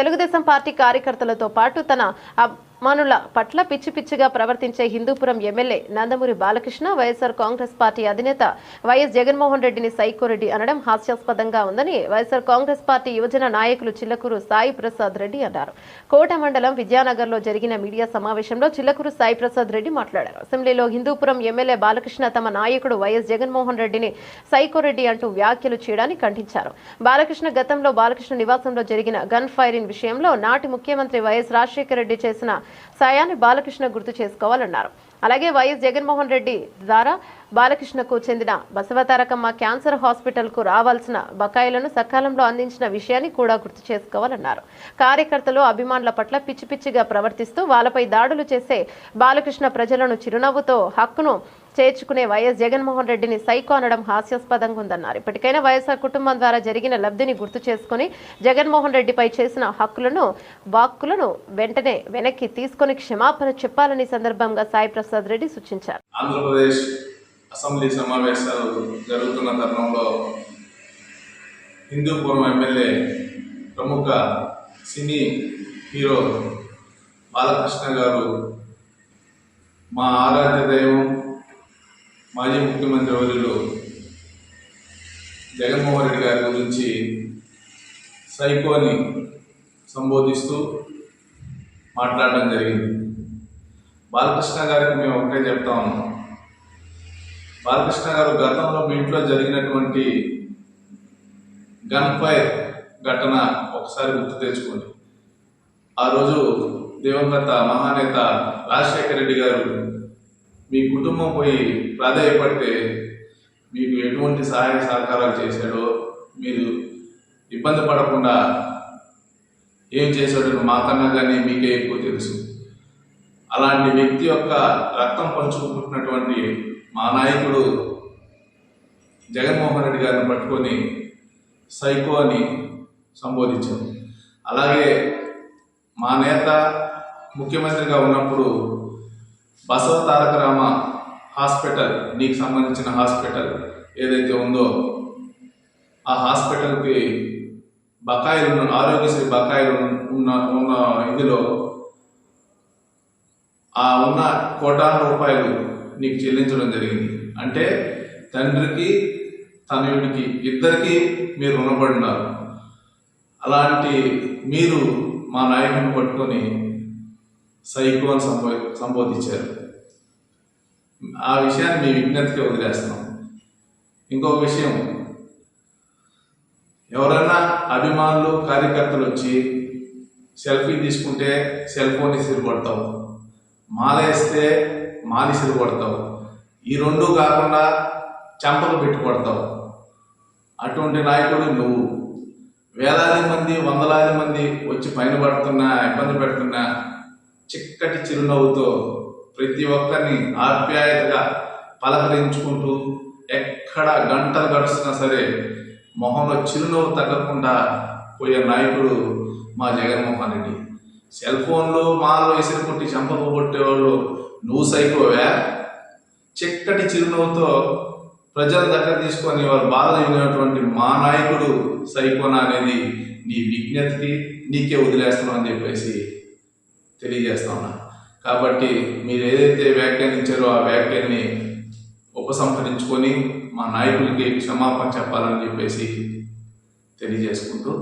Telugu Desam party కార్యకర్తలతో పాటు తన మనుల పట్ల పిచ్చి పిచ్చిగా ప్రవర్తించే Hindupuram MLA Nandamuri Balakrishna YSR Congress party అధినేత వైఎస్ జగన్మోహన్ రెడ్డిని సైకోరెడ్డి అనడం హాస్యాస్పదంగా ఉందని వైఎస్ఆర్ కాంగ్రెస్ పార్టీ యువజన నాయకులు చిల్లకూరు సాయి ప్రసాద్ రెడ్డి అన్నారు. కోట మండలం విద్యానగర్లో జరిగిన మీడియా సమావేశంలో చిల్లకూరు సాయి ప్రసాద్ రెడ్డి మాట్లాడారు. అసెంబ్లీలో హిందూపురం ఎమ్మెల్యే బాలకృష్ణ తమ నాయకుడు వైఎస్ జగన్మోహన్ రెడ్డిని సైకోరెడ్డి అంటూ వ్యాఖ్యలు చేయడాన్ని ఖండించారు. బాలకృష్ణ గతంలో బాలకృష్ణ నివాసంలో జరిగిన గన్ ఫైరింగ్ విషయంలో నాటి ముఖ్యమంత్రి వైఎస్ రాజశేఖర రెడ్డి చేసిన సాయాన్ని బాలకృష్ణ గుర్తు చేసుకోవాలన్నారు. అలాగే వైఎస్ జగన్మోహన్ రెడ్డి ద్వారా బాలకృష్ణకు చెందిన బసవతారకమ్మ క్యాన్సర్ హాస్పిటల్కు రావాల్సిన బకాయిలను సకాలంలో అందించిన విషయాన్ని కూడా గుర్తు చేసుకోవాలన్నారు. కార్యకర్తలు అభిమానుల పట్ల పిచ్చి పిచ్చిగా ప్రవర్తిస్తూ వాళ్ళపై దాడులు చేసే బాలకృష్ణ ప్రజలను చిరునవ్వుతో హక్కును చేర్చుకునే వైఎస్ జగన్మోహన్ రెడ్డిని సైకో అనడం హాస్యాస్పదంగా ఉందన్నారు. ఇప్పటికైనా వైఎస్ఆర్ కుటుంబం ద్వారా జరిగిన లబ్ధిని గుర్తు చేసుకుని జగన్మోహన్ రెడ్డిపై చేసిన హక్కులను వాక్కులను వెంటనే వెనక్కి తీసుకొని క్షమాపణ చెప్పాలని సందర్భంగా సాయి ప్రసాద్ రెడ్డి సూచించారు. ఆంధ్రప్రదేశ్ అసెంబ్లీ సమావేశాలు జరుగుతున్న తరుణంలో హిందూపురం ఎమ్మెల్యే ప్రముఖ సినీ హీరో బాలకృష్ణ గారు మా ఆరాధ్య దైవం మాజీ ముఖ్యమంత్రి వర్యులు జగన్మోహన్ రెడ్డి గారి గురించి సైకోని సంబోధిస్తూ మాట్లాడడం జరిగింది. బాలకృష్ణ గారికి మేము ఒకటే చెప్తా ఉన్నాం. బాలకృష్ణ గారు గతంలో మీ ఇంట్లో జరిగినటువంటి గన్ ఫైర్ ఘటన ఒకసారి గుర్తు తెచ్చుకోండి. ఆ రోజు దివంగత మహానేత రాజశేఖర రెడ్డి గారు మీ కుటుంబం పోయి ప్రాధాయపడితే మీకు ఎటువంటి సహాయ సహకారాలు చేశాడో మీరు ఇబ్బంది పడకుండా ఏం చేశాడో మాకన్నా కానీ మీకే ఎక్కువ తెలుసు. అలాంటి వ్యక్తి యొక్క రక్తం పంచుకుంటున్నటువంటి మా నాయకుడు జగన్మోహన్ రెడ్డి గారిని పట్టుకొని సైకో అని సంబోధించాం అలాగే మా నేత ముఖ్యమంత్రిగా ఉన్నప్పుడు బసవ తారక రామ హాస్పిటల్ నీకు సంబంధించిన హాస్పిటల్ ఏదైతే ఉందో ఆ హాస్పిటల్కి బకాయిలు ఉన్న ఆరోగ్యశ్రీ బకాయిలు ఉన్న ఉన్న ఇదిలో ఆ ఉన్న కోటాను రూపాయలు నీకు చెల్లించడం జరిగింది. అంటే తండ్రికి తనయుడికి ఇద్దరికి మీరు రుణపడినారు. అలాంటి మీరు మా నాయకుని పట్టుకొని సైకో అని సంబో సంబోధించారు. ఆ విషయాన్ని మీ విజ్ఞతకి వదిలేస్తున్నాం. ఇంకొక విషయం. ఎవరైనా అభిమానులు కార్యకర్తలు వచ్చి సెల్ఫీ తీసుకుంటే సెల్ ఫోన్ ఇసిరి మాలేస్తే మాలి ఇసిరి ఈ రెండు కాకుండా చెంపలు పెట్టి అటువంటి నాయకుడు నువ్వు. వేలాది మంది వందలాది మంది వచ్చి పైన పడుతున్నా ఇబ్బంది పెడుతున్నా చిక్కటి చిరునవ్వుతో ప్రతి ఒక్కరిని ఆప్యాయతగా పలకరించుకుంటూ ఎక్కడ గంటలు గడుస్తున్నా సరే మొహంలో చిరునవ్వు తగ్గకుండా పోయే నాయకుడు మా జగన్మోహన్ రెడ్డి. సెల్ ఫోన్లో మాలో ఇసిరి కొట్టి చంపక కొట్టేవాళ్ళు నువ్వు సైకోవా? చిక్కటి చిరునవ్వుతో ప్రజల దగ్గర తీసుకొని వారు బాధలు వినేటువంటి మా నాయకుడు సైకోనా అనేది నీ విజ్ఞతకి నీకే వదిలేస్తున్నావు అని చెప్పేసి తెలియజేస్తా ఉన్నా కాబట్టి మీరు ఏదైతే వ్యాఖ్యానించారో ఆ వ్యాఖ్యాన్ని ఉపసంహరించుకొని మా నాయకులకి క్షమాపణ చెప్పాలని చెప్పేసి తెలియజేసుకుంటూ